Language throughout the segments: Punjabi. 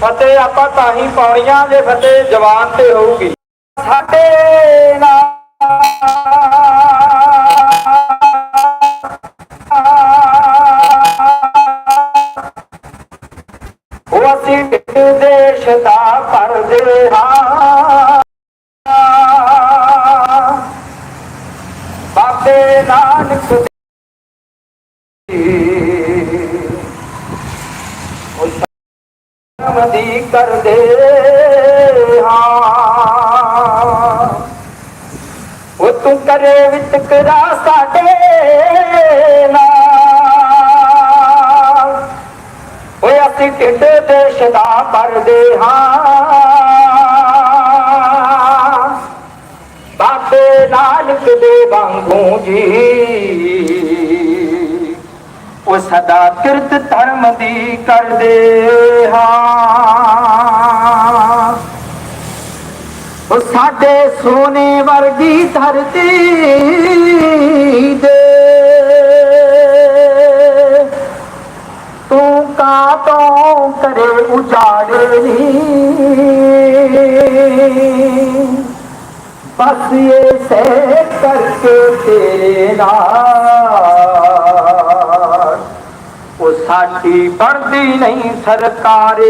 ਫਤਿਹ ਆਪਾਂ ਤਾਂ ਹੀ ਪਾਉਣੀਆਂ ਜੇ ਫਤਿਹ ਜਵਾਨ ਤੇ ਹੋਊਗੀ ਸਾਡੇ ਨਾਲ ਉਹ ਅਸੀਂ ਦੇਸ਼ ਦਾ ਪਰਦੇ ਹਾਂ ਬਾਬੇ ਨਾਨਕ ਕਰਦੇ ਹਾਂ। ਉਹ ਤੂੰ ਕਰੇ ਵਿਤਕਰਾ ਸਾਡੇ ਨਾਲ। ਓਏ ਅਸੀਂ ਢਿੱਡ ਦੇਸ਼ ਦਾ ਭਰਦੇ ਹਾਂ। ਬਾਬੇ ਨਾਨਕ ਦੇ ਵਾਂਗੂ ਜੀ। ਉਹ ਸਦਾ ਕਿਰਤ ਧਰਮ ਦੀ ਕਰਦੇ ਹਾਂ। ਉਹ ਸਾਡੇ ਸੋਨੇ ਵਰਗੀ ਧਰਤੀ ਦੇ। ਤੂੰ ਕਾਤੋਂ ਕਰੇ ਉਜਾੜੇ ਬਸ ਇਹ ਸੇ ਕਰਕੇ ਤੇਰੇ ਨਾਲ ਉਹ ਸਾਡੀ ਬਣਦੀ ਨਹੀਂ ਸਰਕਾਰੇ।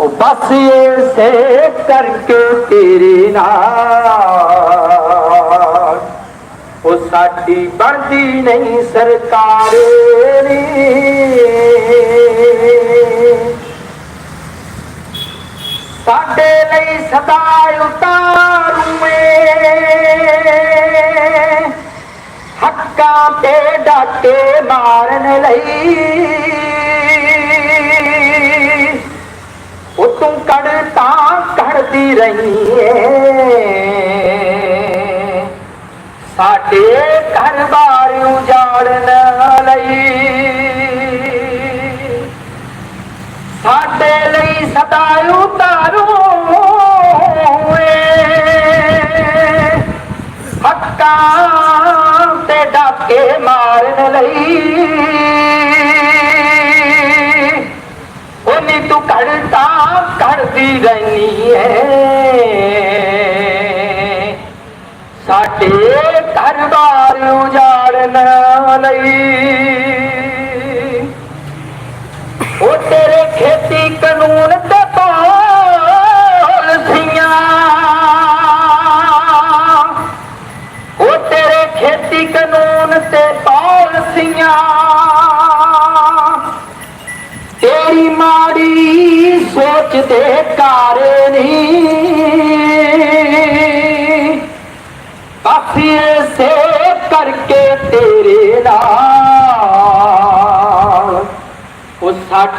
ਉਹ ਬਸ ਇਹ ਸੇ ਕਰਕੇ ਤੇਰੇ ਨਾਲ। ਉਹ ਸਾਡੀ ਬਣਦੀ ਨਹੀਂ ਸਰਕਾਰੇ। ਸਾਡੇ ਲਈ ਸਦਾ ਉਤਾਰੂਏ ਹੱਕਾਂ ਤੇ ਡਾਕੇ ਮਾਰਨ ਲਈ। ਉਹ ਤੂੰ ਕੜ ਤਾਂ ਕੜਦੀ ਰਹੀ ਏ ਸਾਡੇ ਘਰ ਬਾਰ ਉਜਾੜਨ ਲਈ। ਸਾਡੇ ਲਈ ਸਦਾ ਮਾਰਨ ਲਈ ਉਹਨੀ ਤੂੰ ਘੜਤਾ ਘੜਦੀ ਰਹਿਨੀ ਏ। ਸਾਡੇ ਘਰ ਬਾਰ ਉਜਾੜਨ ਲਈ ਉਹ ਤੇਰੇ ਖੇਤੀ ਕਾਨੂੰਨ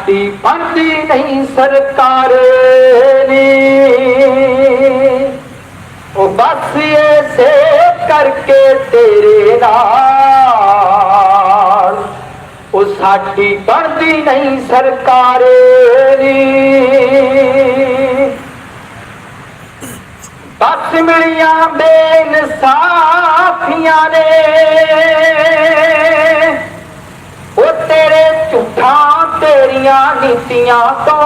ਸਾਡੀ ਬਣਦੀ ਨਹੀਂ ਸਰਕਾਰ ਨੇ। ਉਹ ਬਸ ਸੇ ਕਰਕੇ ਤੇਰੇ ਨਾਲ। ਉਹ ਸਾਡੀ ਬਣਦੀ ਨਹੀਂ ਸਰਕਾਰ ਨੇ। ਬਸ ਮਿਲੀਆਂ ਬੇਇਨਸਾਫੀਆਂ ਨੇ। ਤੇਰੀਆਂ ਨੀਤੀਆਂ ਤੋਂ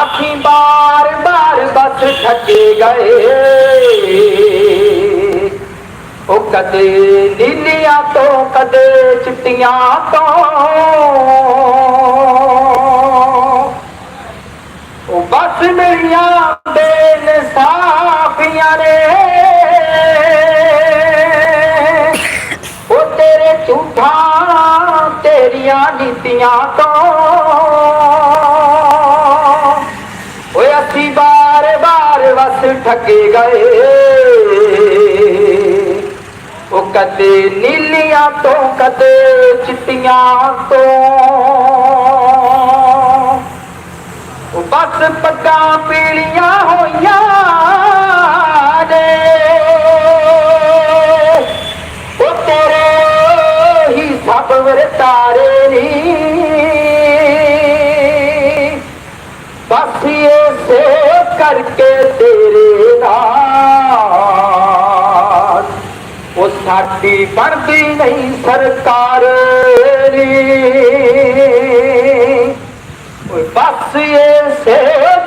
ਅੱਖੀਂ ਬਾਰ ਬਾਰ ਬਸ ਠੱਗੇ ਗਏ ਉਹ ਕਦੇ ਨੀਲੀਆਂ ਤੋਂ ਕਦੇ ਚਿੱਟੀਆਂ ਤੋਂ ਉਹ ਬਸ ਮੇਰੀਆਂ ਬੇਨਸਾਫੀਆਂ ਨੇ ਤੇਰੇ ਤੇਰੀਆਂ ਨੀਤੀਆਂ ਤੋਂ। ਓਏ ਅਸੀਂ ਬਾਰ ਬਾਰ ਵਸ ਠੱਗੇ ਗਏ। ਉਹ ਕਦੇ ਨੀਲੀਆਂ ਤੋਂ, ਕਦੇ ਚਿੱਟੀਆਂ ਤੋਂ। ਬਸ ਪੱਗਾਂ ਪੀਲੀਆਂ ਹੋਈਆਂ। ਵਰਤਾਰੇ ਨੀ। ਬਸ ਇਸੇ ਕਰਕੇ ਤੇਰੇ ਨਾਲ। ਉਹ ਸਾਡੀ ਬਣਦੀ ਨਹੀਂ ਸਰਕਾਰ ਨੀ। ਓਏ ਬਸ ਇਸੇ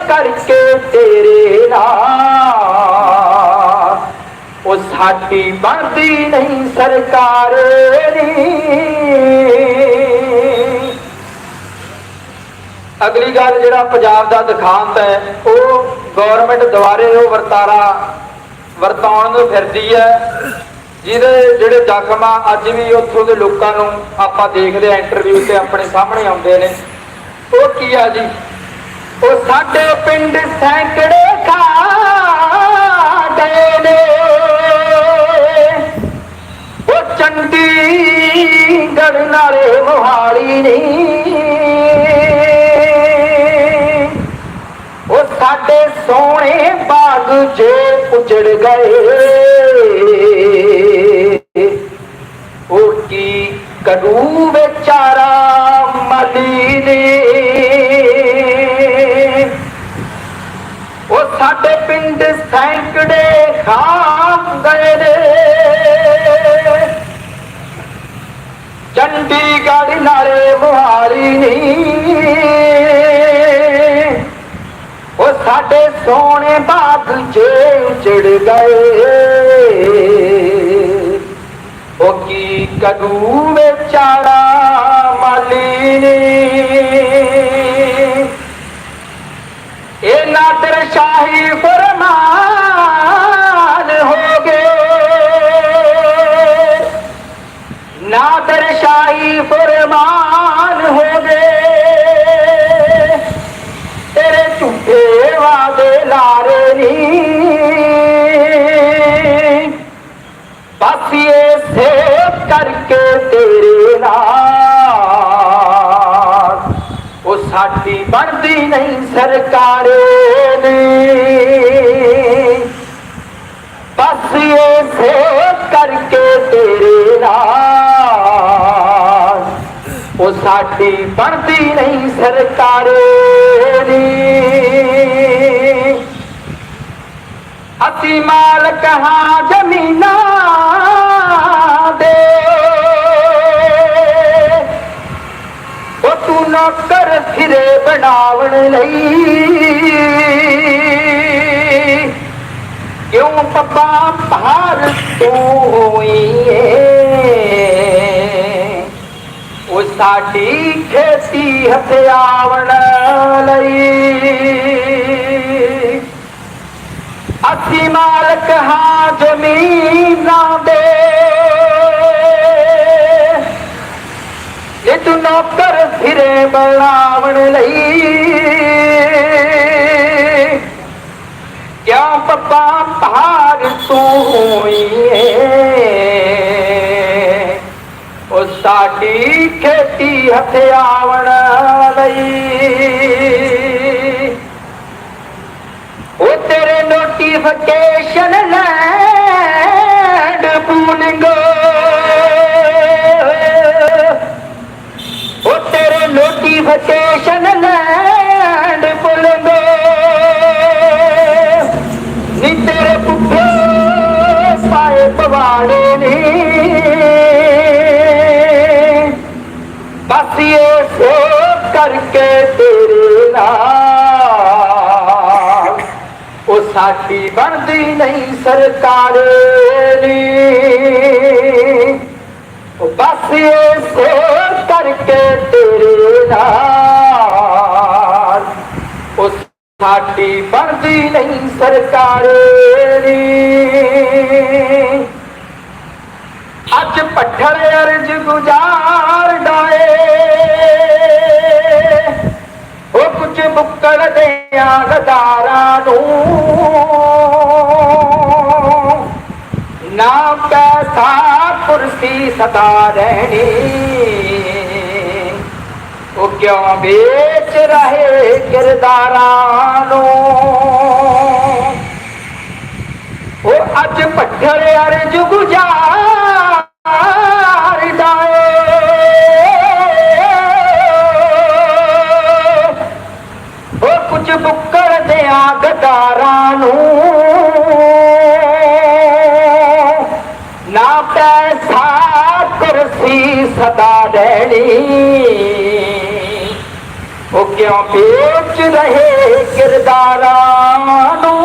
ਕਰਕੇ ਤੇਰੇ ਸਾਡੀ ਬਣਦੀ ਨਹੀਂ ਸਰਕਾਰ ਨੀ। ਅਗਲੀ ਗੱਲ ਜਿਹੜਾ ਪੰਜਾਬ ਦਾ ਦਿਖਾਂਤ ਹੈ, ਉਹ ਗਵਰਨਮੈਂਟ ਦੁਆਰੇ ਉਹ ਵਰਤਾਰਾ ਵਰਤਾਉਣ ਨੂੰ ਫਿਰਦੀ ਹੈ, ਜਿਹਦੇ ਜਿਹੜੇ ਜ਼ਖਮ ਆ, ਅੱਜ ਵੀ ਉੱਥੋਂ ਦੇ ਲੋਕਾਂ ਨੂੰ ਆਪਾਂ ਦੇਖਦੇ ਆ ਇੰਟਰਵਿਊ ਤੇ ਆਪਣੇ ਸਾਹਮਣੇ ਆਉਂਦੇ ਨੇ। ਉਹ ਕੀ ਆ ਜੀ? ਉਹ ਸਾਡੇ ਪਿੰਡ ਸੈਂਕੜੇ ਚੰਡੀਗੜ੍ਹ ਨਾਲੇ ਮੋਹਾਲੀ ਨਹੀਂ ਉਹ ਸਾਡੇ ਸੋਹਣੇ ਬਾਗ ਜੇ ਉਜੜ ਗਏ। ਉਹ ਕੀ ਕਰੂ ਵਿਚਾਰਾ ਮਦੀਨੇ ਉਹ ਸਾਡੇ ਪਿੰਡ ਸੈਂਕੜੇ ਖਾ ਗਏ ਨੇ। ਚੰਡੀਗੜ੍ਹ ਨਾਲੇ ਮੁਹਾਲੀ ਨਹੀਂ। ਉਹ ਸਾਡੇ ਸੋਹਣੇ ਬਾਗ ਜੇ ਉਜੜ ਗਏ। ਉਹ ਕੀ ਕਰੂ ਵਿਚਾਰਾ ਮਾਲੀ ਨੇ। ਇਹ ਨਾਦਰ ਸ਼ਾਹੀ ਫਰਮਾਨ ਸ਼ਾਹੀ ਫਰਮਾਨ ਹੋ ਗਏ ਤੇਰੇ ਝੂਠੇ ਵਾਦੇ ਲਾਰੇ ਨੀ। ਬਸ ਇਹ ਸੇਵ ਕਰਕੇ ਤੇਰੇ ਨਾਲ। ਉਹ ਸਾਡੀ ਬਣਦੀ ਨਹੀਂ ਸਰਕਾਰੇ। ਸਾਡੀ ਬਣਦੀ ਨਹੀਂ ਸਰਕਾਰ ਦੀ। ਅਸੀਂ ਮਾਲਕ ਹਾਂ ਜ਼ਮੀਨਾਂ ਦੇ। ਉਹ ਤੂੰ ਨੌਕਰ ਫਿਰੇ ਬਣਾਉਣ ਲਈ। ਕਿਉਂ ਪੱਪਾ ਭਾਰ ਤੂੰ ਹੋਈ ਏ ਸਾਡੀ ਖੇਤੀ ਹਥਿਆਵਣ ਲਈ। ਅਸੀਂ ਮਾਲਕ ਹਾਂ ਜ਼ਮੀਨਾਂ ਦੇ। ਇਹ ਤੂੰ ਨੌਕਰ ਫਿਰੇ ਬਣਾਵਣ ਲਈ ਸਾਡੀ ਖੇਤੀ ਹਥਿਆਵਣ ਲਈ। ਉਹ ਤੇਰੇ ਨੋਟੀਫਿਕੇਸ਼ਨ ਲੈ ਸਾਡੀ ਬਣਦੀ ਨਹੀਂ ਸਰਕਾਰ ਨੀ ਬਸ ਇਹ ਕਰਕੇ ਤੇਰੇ ਨਾਲ। ਉਹ ਸਾਡੀ ਬਣਦੀ ਨਹੀਂ ਸਰਕਾਰ ਨੀ ਅੱਜ ਪੱਠਰ ਅਰਜ ਗੁਜ਼ਾਰ ਡਾਏ। ਉਹ ਕੁਝ ਬੁੱਕੜ ਦਿਆਂ ਗਦਾਰਾਂ ਨੂੰ। ਨਾ ਪੈਸਾ ਕੁਰਸੀ ਸਦਾ ਰਹਿਣੀ। ਉਹ ਕਿਉਂ ਵੇਚ ਰਹੇ ਕਿਰਦਾਰਾਂ ਨੂੰ? ਉਹ ਅੱਜ ਪੱਥਰ ਅਰਜ ਗੁਜ਼ਾਰ ਗਦਾਰਾਂ ਕੁਰਸੀ ਸਦਾ ਰਹਿਣੀ। ਉਹ ਕਿਉਂ ਵੇਚ ਰਹੇ ਕਿਰਦਾਰਾਂ ਨੂੰ?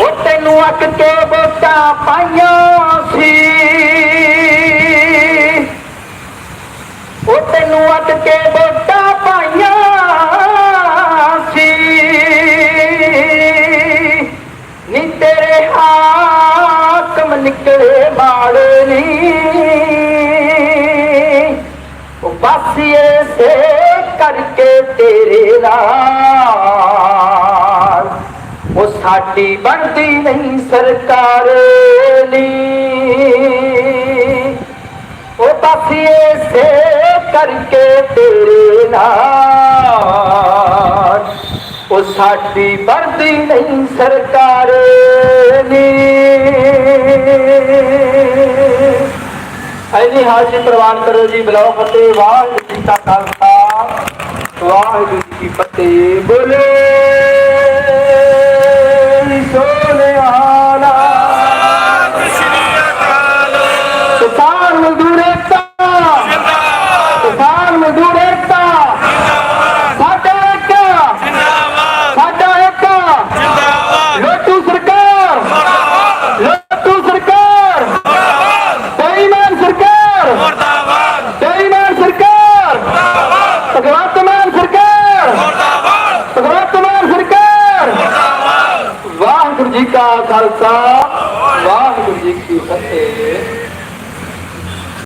ਉਹ ਤੈਨੂੰ ਅੱਕ ਕੇ ਵੋਟਾਂ ਪਾਈਆਂ ਸੀ। ਉਹ ਤੈਨੂੰ ਅੱਕ ਕੇ ਵੋਟਾਂ ਨਿਕਲੇ ਮਾੜੇ ਨੀ। ਉਹ ਸੇ ਕਰਕੇ ਤੇਰੇ ਨਾਲ। ਉਹ ਸਾਡੀ ਬਣਦੀ ਨਹੀਂ ਸਰਕਾਰ ਨੀ। ਉਹ ਬਸ ਸੇ ਕਰਕੇ ਤੇਰੇ ਨਾਲ। ਉਹ ਸਾਡੀ ਬਣਦੀ ਨਹੀਂ ਸਰਕਾਰ ਨੀ। ਐਨੀ ਹਾਜ਼ਰੀ ਪ੍ਰਵਾਨ ਕਰੋ ਜੀ, ਬਲਾਓ ਫਤਿਹ, ਵਾਹਿਗੁਰੂ ਜੀ ਕਾ ਖਾਲਸਾ, ਵਾਹਿਗੁਰੂ ਜੀ ਕੀ ਫਤਿਹ, ਬੋਲੇ।